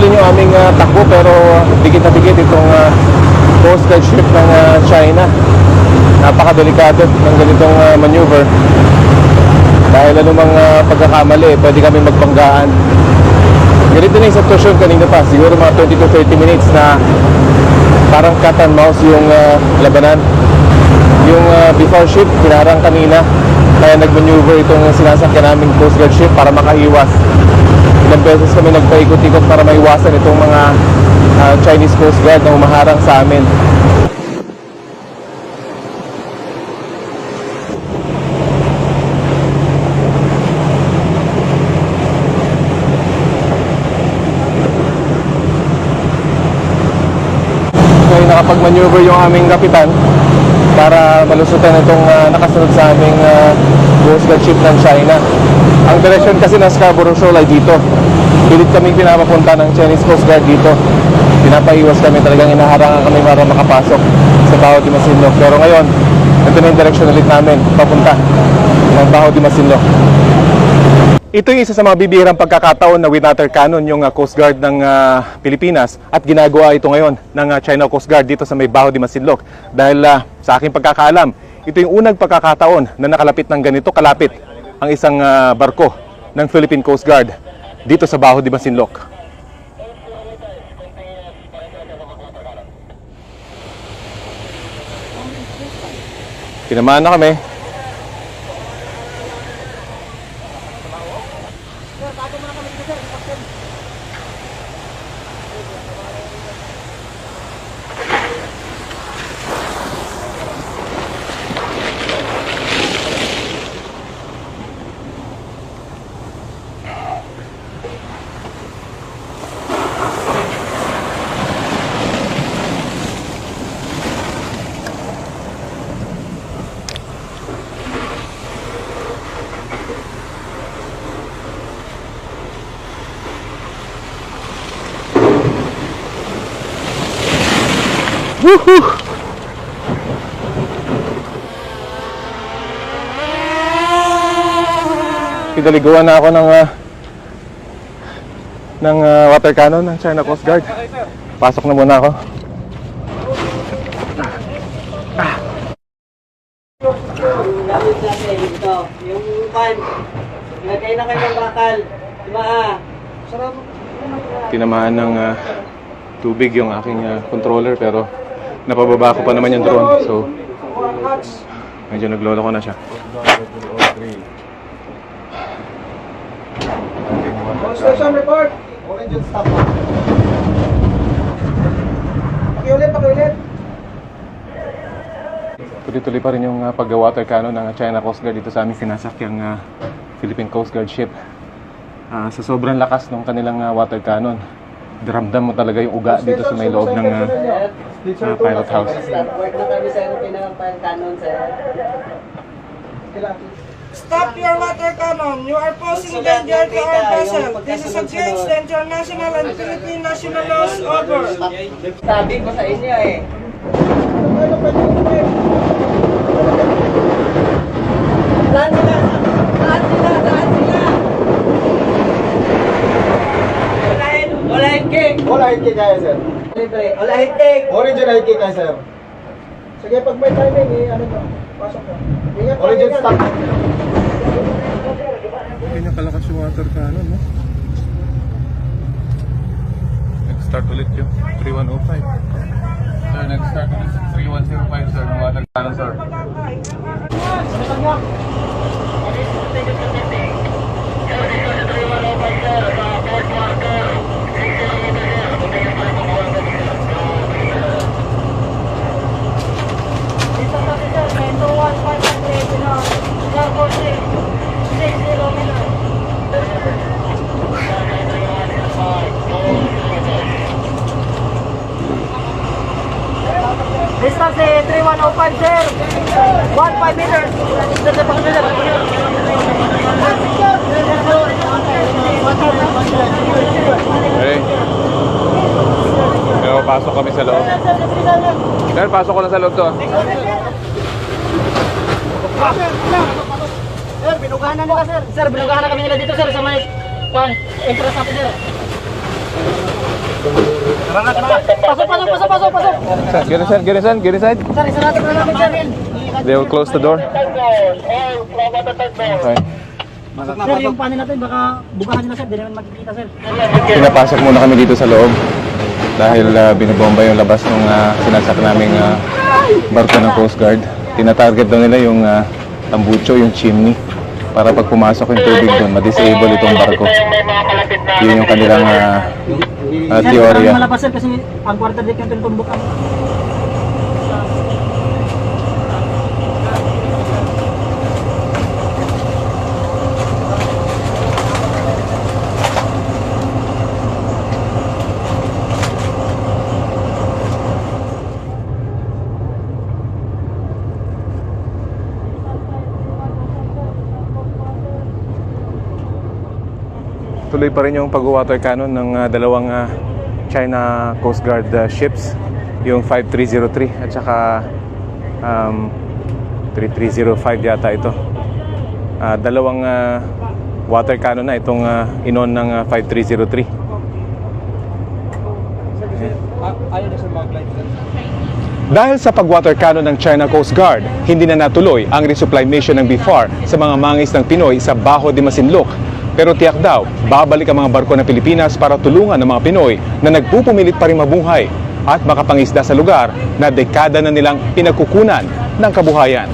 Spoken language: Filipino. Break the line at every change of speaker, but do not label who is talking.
pahabulin yung aming ah, takbo pero dikit na dikit itong uh, Guard ship ng ah, China. Napakadelikado ng ganitong ah, maneuver. Dahil anumang uh, pagkakamali, pwede kami magbanggaan. Ganito na yung sitwasyon kanina pa. Siguro mga 20 to 30 minutes na parang cat and mouse yung ah, labanan. Yung ah, before ship, pinarang kanina. Kaya nag-maneuver itong sinasakyan naming Coast Guard ship para makaiwas. Ilang beses kami nagpaikot-ikot para maiwasan itong mga ah, Chinese Coast Guard na umaharang sa amin. Ngayon nakapag-maneuver yung aming kapitan para malusutan itong ah, nakasunod sa aming uh, Coast Guard ship ng China. Ang direksyon kasi ng Scarborough Shoal ay dito. Pilit kaming pinapapunta ng Chinese Coast Guard dito. Pinapaiwas kami talagang inaharangan kami para makapasok sa Baho de Masinloc. Pero ngayon, ito na yung direksyon ulit namin, papunta ng Baho de Masinloc. Ito yung isa sa mga bibihirang pagkakataon na with water cannon yung uh, Coast Guard ng uh, Pilipinas at ginagawa ito ngayon ng uh, China Coast Guard dito sa may Baho de Masinloc. Dahil uh, sa aking pagkakaalam, ito yung unang pagkakataon na nakalapit ng ganito kalapit ang isang uh, barko ng Philippine Coast Guard dito sa Baho de Masinloc. Tinamaan na kami. Thank you. Pinaliguan na ako ng ah, ng ah, water cannon ng China Coast Guard. Pasok na muna ako.
Gamit natin ito. Yung pan. Lagay na kayo bakal. Diba
Tinamaan ng ah, tubig yung aking ah, controller pero napababa ko pa naman yung drone. So medyo naglolo ko na siya.
Station report. Orange and stop. Pakiulit, pakiulit.
Tuloy-tuloy pa rin yung uh, pag-water cannon ng China Coast Guard dito sa aming sinasakyang uh, Philippine Coast Guard ship. Ah, sa sobrang lakas ng kanilang uh, water cannon, daramdam mo talaga yung uga dito sa may loob ng uh, uh, pilot house.
Work na kami sa pinaka-pan cannon sir.
Stop your water cannon. You are posing danger to our vessel. This is against the international and Philippine national laws over.
Sabi ko sa inyo eh. Saan sila? King.
Wala hit kaya, sir.
Libre, ulahin king.
Origin hit kaya, sir. Sige, pag may timing, eh, ano ba? Pasok ka. Ingat Origin stop.
Ganyan kalakas yung water cannon, no? Nag-start ulit yung 3105. Sir, nag-start ulit 3105, sir. Water cannon, sir.
Distance eh, 3105 sir. 15 meters. Sir, sir, pakita sir.
Okay. Pero pasok kami sa loob. Sir, pasok ko na sa loob to.
Sir, binugahan na nila sir. Sir, binugahan na kami nila dito sir sa may pan entrance natin sir. Pasok, pasok, pasok, pasok, pasok.
Sir, get inside, get inside, get inside.
Sir, isarado na namin, sir.
They will close the door. Okay.
Sir, yung panin natin, baka bukahan nila, sir. Di naman makikita, sir.
Pinapasok muna kami dito sa loob dahil uh, binobomba yung labas ng uh, sinasak naming uh, barko ng Coast Guard. Tinatarget daw nila yung uh, tambucho, yung chimney para pag pumasok yung tubig doon, ma-disable itong barko. Yun yung kanilang uh, uh, teorya.
parang malabas, sir, kasi ang quarter deck yung tinutumbok ang...
Tuloy pa rin yung pag-water cannon ng uh, dalawang uh, China Coast Guard uh, ships, yung 5303 at saka um, 3305 yata ito. Ah, dalawang uh, water cannon na itong uh, inon ng uh, 5303. Dahil sa pag-water cannon ng China Coast Guard, hindi na natuloy ang resupply mission ng BFAR sa mga mangis ng Pinoy sa Baho de Masinloc. Pero tiyak daw, babalik ang mga barko ng Pilipinas para tulungan ang mga Pinoy na nagpupumilit pa rin mabuhay at makapangisda sa lugar na dekada na nilang pinagkukunan ng kabuhayan.